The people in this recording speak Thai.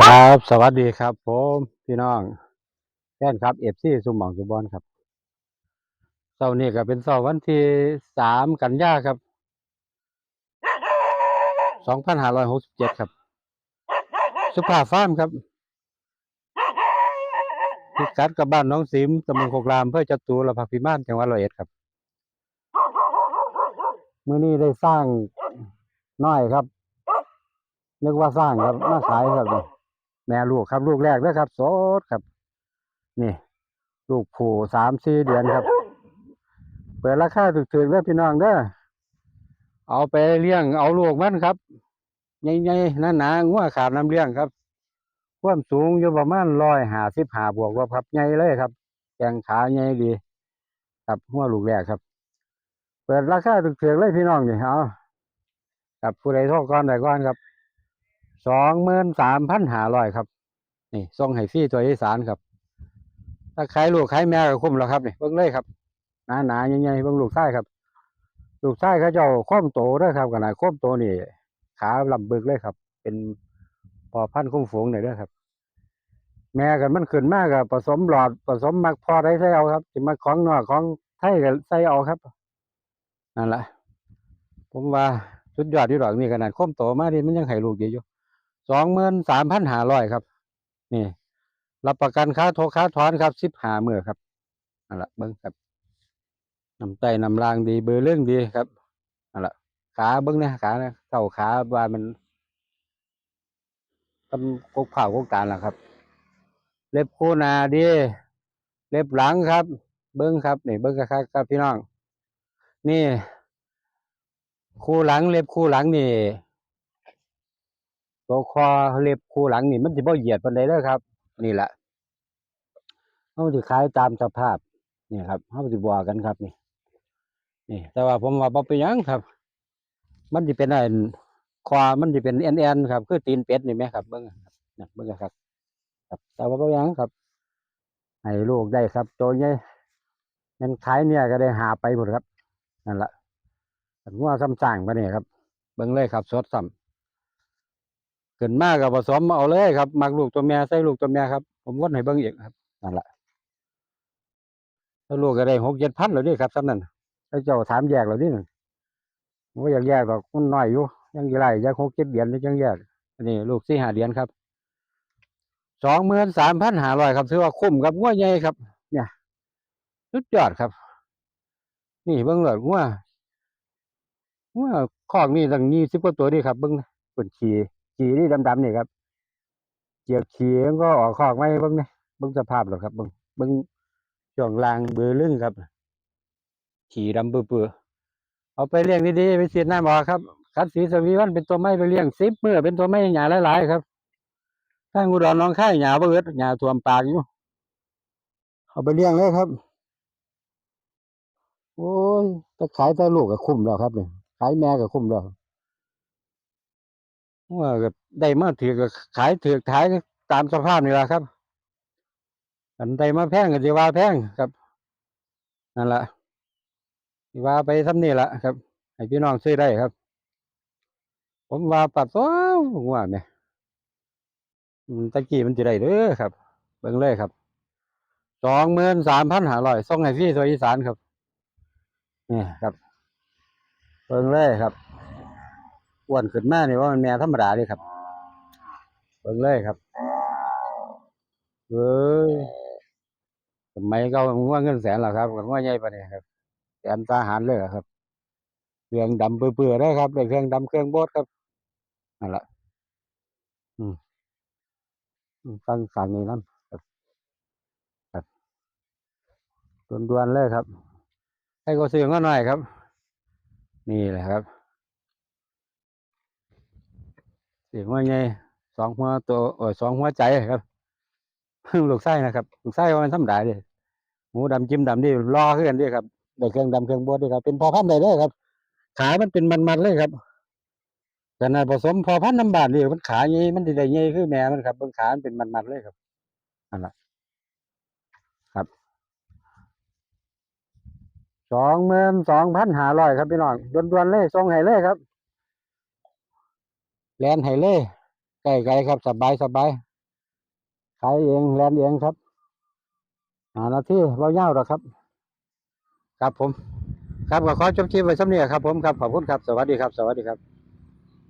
ครับ สวัสดีครับ ผมพี่น้องแฟนครับเอฟซีสุหมองสุบอนครับเสาร์นี้ก็เป็นเสาร์วันที่สามกันยาครับสองพันห้าร้อยหกสิบเจ็ดครับ สุภาพฟาร์มครับพิกัดกับบ้านน้องสิมตำบลโคกรามเพื่อจัตุรพักพิมานจังหวัดร้อยเอ็ดครับเมื่อนี้ได้สร้างน้อยครับ นึกว่าสร้างครับมาขายครับนี่ แม่ลูกครับ ลูกแรกเลยครับสดครับ นี่ ลูกผูสามสี่เดือนครับ เปิดราคาถูกๆเด้อพี่น้องเด้อเอาไปเลี้ยงเอาลูกมันครับใหญ่ๆหนาๆงัวขาดน้ำเลี้ยงครับความสูงอยู่ประมาณร้อยห้าสิบห้าบวกว่าครับใหญ่เลยครับแกงขาใหญ่ดี ครับงัวลูกแรกครับ เปิดราคาถูกๆเลยพี่น้องนี่เอากับผู้ใดทรก่อนได้ก่อนครับ สองหมื่นสามพันห้าร้อยครับ นี่ส่งให้ฟรีตัวอีสานครับ ถ้าขายลูกขายแม่ก็คุ้มแล้วครับนี่เบิ่งเลยครับหนาหนาใหญ่ๆเบิ่งลูกชายครับ ลูกชายเขาเจ้าค้อมโตด้อครับขนาดค้อมโตนี่ ขาลำบึกเลยครับ เป็นพอพันคุ้มฝูงหน่อยด้อครับ แม่กันมันขึ้นมากกับผสมหลอดผสมมักพอได้ใส่เอาครับสิมาของนอกของไทยก็ใส่เอาครับนั่นแหละผมว่าสุดยอดที่ดอกนี่ขนาดค้อมโตมากดิมันยังให้ลูกดีอยู่ สองหมื่นสามพันห้าร้อยครับ นี่ รับประกันค่าโทรค่าถอนครับสิบหาเมื่อครับนั่นแหละเบิ้งครับน้ำไตน้ำรางดีเบอร์เรื่องดีครับนั่นแหละขาเบิ้งเนี่ยขาเนี่ยเท่าขาว่ามันกำกกเผากกตาลล่ะครับ เล็บคู่หนาดี เล็บหลังครับ เบิ้งครับนี่เบิ้งครับครับพี่น้อง นี่ คู่หลังเล็บคู่หลังนี่ ตัวคอเล็บคู่หลังนี่มันจะบ่เหยียดปานใดเด้อครับ นี่แหละเขาจะขายตามสภาพนี่ครับเขาจะบอกกันครับนี่ นี่ แต่ว่าผมว่าบ่เป็นยังครับ มันจะเป็นอะไรคอมันจะเป็นแอนแอนครับ คือตีนเป็ดนี่ไหมครับเบิ้งครับนะเบิ้งครับ ครับ แต่ว่าบ่เป็นยังครับให้ลูกได้ครับตัวใหญ่งั้นขายเนี่ยก็ได้หาไปหมดครับนั่นแหละงัวซ้ำสร้างไปเนี่ยครับ เบิ้งเลยครับสดซ้ำ ขึ้นมากกับผสมมาเอาเลยครับมักลูกตัวแม่ใส่ลูกตัวแม่ครับ ผมวนให้เบิ้งอีกครับนั่นแหละถ้าลูกก็ได้หกเจ็ดพันแล้วนี่ครับสำนั้นถ้เจ้าถามแยกแล้วนี่ผมว่าอยากแยกหรอกมันน้อยอยู่ยังกี่ไรอยากหกเจ็ดเดือนนี่ยังแยกอันนี้ลูกสี่ห้าเดือนครับสองหมื่นสามพันห้าร้อยครับถือว่าคุ้มกับงัวใหญ่ครับ เนี่ยสุดยอดครับ นี่เบิ้งเลยงัวงัวคอกนี่ตั้งยี่สิบกว่าตัวนี่ครับเบิ้งนะปนขี่ ขี่นี่ดำๆนี่ครับเจียกขี่ก็ออกคอกไม่เบิ้งนี่เบิ้งสภาพหรอกครับเบิ้งเบิ้งช่วงลางเบือลึงครับ ขี่ดำเปื่อๆเอาไปเลี้ยงดีๆไปเสียดน้ำออครับคัดสีสวีวันเป็นตัวไม้ไปเลี้ยงซิปเมื่อเป็นตัวไม้หยาหลายๆครับถ้างูดอนน้องค่ายหยาบ่เอิดหยาท่วมปากอยู่เอาไปเลี้ยงเลยครับ โอ้ยถ้าขายต่ลูกก็คุ้มแล้วครับเนี่ยขายแม่ก็คุ้มแล้ว ว่าก็ได้มาถือก็ขายถือขายตามสภาพนี่แหละครับ อันใดมาแพงก็สิว่าแพงครับนั่นแหละว่าไปทำนี่ละครับ ให้พี่น้องซื้อได้ครับ ผมว่าปัดว้าวผมว่าแม่อืมตะกี้มันจะได้เด้อครับ เบิ่งเลยครับสองหมื่นสามพันห้าร้อยส่งให้พี่ตัวอีสานครับนี่ครับเบิ่งเลยครับ อ้วนขึ้นมานี่ยว่ามันแม่ธรรมดาเลยครับเบิ่งเลยครับเอ้ยสมัยก็ง่วงเงินแสนหรอครับง่วงใหญ่ปะเนี่ยครับแสนทหารเลยครับ เครื่องดำเปื่อยๆได้ครับเครื่องดำเครื่องโบดครับนั่นแหละอืมอืมฟังฝั่งนี้นั่นครับครับดวนๆเลยครับ ให้ก็ซื้อมาหน่อยครับ นี่แหละครับเสียงว่าไงสองหัวตัวโอ้ยสองหัวใจครับลูกไส้นะครับลูกไส้ว่ามันธรรมดาเลยหมูดำจิ้มดำนี่รอขึ้นกันด้วยครับได้เครื่องดำเครื่องบดด้วยครับ เป็นพอพันธุ์ได้เลยครับ ขามันเป็นมันๆเลยครับขนาดผสมพอพันธุ์น้ำบาดนี่มันขาใหญ่มันได้ใหญ่คือแม่มันครับเบิ่งขามันเป็นมันๆเลยครับนั่นแหละครับสองหมื่นสองพันห้าร้อยครับพี่น้องด่วนๆเลยส่งให้เลยครับ แลนไห้เลยใกล้ๆครับสบายสบายขายเองแลนเองครับหาหน้าที่เบาเย่าหรอครับ ครับผม ครับก็ขอจบคลิปไว้สำเนียครับผมครับขอบคุณครับ สวัสดีครับ สวัสดีครับ